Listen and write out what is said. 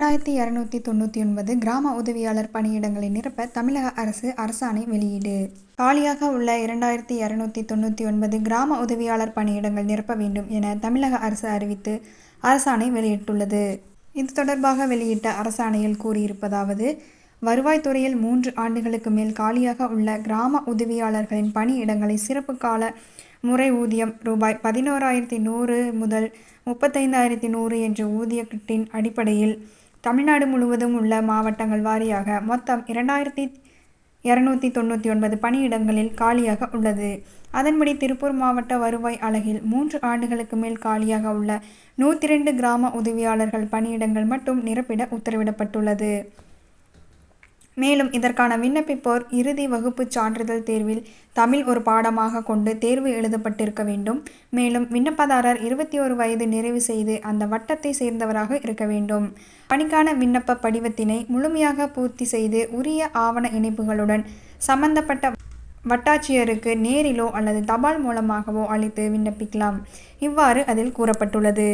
ரெண்டாயிரத்தி இரநூத்தி தொண்ணூற்றி ஒன்பது கிராம உதவியாளர் பணியிடங்களை நிரப்ப தமிழக அரசு அரசாணை வெளியீடு. காலியாக உள்ள இரண்டாயிரத்தி இரநூத்தி தொண்ணூற்றி ஒன்பது கிராம உதவியாளர் பணியிடங்கள் நிரப்ப வேண்டும் என தமிழக அரசு அறிவித்து அரசாணை வெளியிட்டுள்ளது. இது தொடர்பாக வெளியிட்ட அரசாணையில் கூறியிருப்பதாவது வருவாய்த்துறையில் மூன்று ஆண்டுகளுக்கு மேல் காலியாக உள்ள கிராம உதவியாளர்களின் பணியிடங்களை சிறப்பு கால முறை ஊதியம் ரூபாய் பதினோராயிரத்தி நூறு முதல் முப்பத்தைந்தாயிரத்தி நூறு என்ற ஊதியக்கட்டின் அடிப்படையில் தமிழ்நாடு முழுவதும் உள்ள மாவட்டங்கள் வாரியாக மொத்தம் இரண்டாயிரத்தி இரநூத்தி தொண்ணூற்றி ஒன்பது பணியிடங்களில் காலியாக உள்ளது. அதன்படி திருப்பூர் மாவட்ட வருவாய் அலகில் மூன்று ஆண்டுகளுக்கு மேல் காலியாக உள்ள நூற்றி ரெண்டு கிராம உதவியாளர்கள் பணியிடங்கள் மட்டும் நிரப்பிட உத்தரவிடப்பட்டுள்ளது. மேலும் இதற்கான விண்ணப்பிப்போர் இறுதி வகுப்பு சான்றிதழ் தேர்வில் தமிழ் ஒரு பாடமாக கொண்டு தேர்வு எழுதப்பட்டிருக்க வேண்டும். மேலும் விண்ணப்பதாரர் இருபத்தி ஒரு வயது நிறைவு செய்து அந்த வட்டத்தை சேர்ந்தவராக இருக்க வேண்டும். பணிக்கான விண்ணப்ப படிவத்தினை முழுமையாக பூர்த்தி செய்து உரிய ஆவண இணைப்புகளுடன் சம்பந்தப்பட்ட வட்டாட்சியருக்கு நேரிலோ அல்லது தபால் மூலமாகவோ அளித்து விண்ணப்பிக்கலாம். இவ்வாறு அதில் கூறப்பட்டுள்ளது.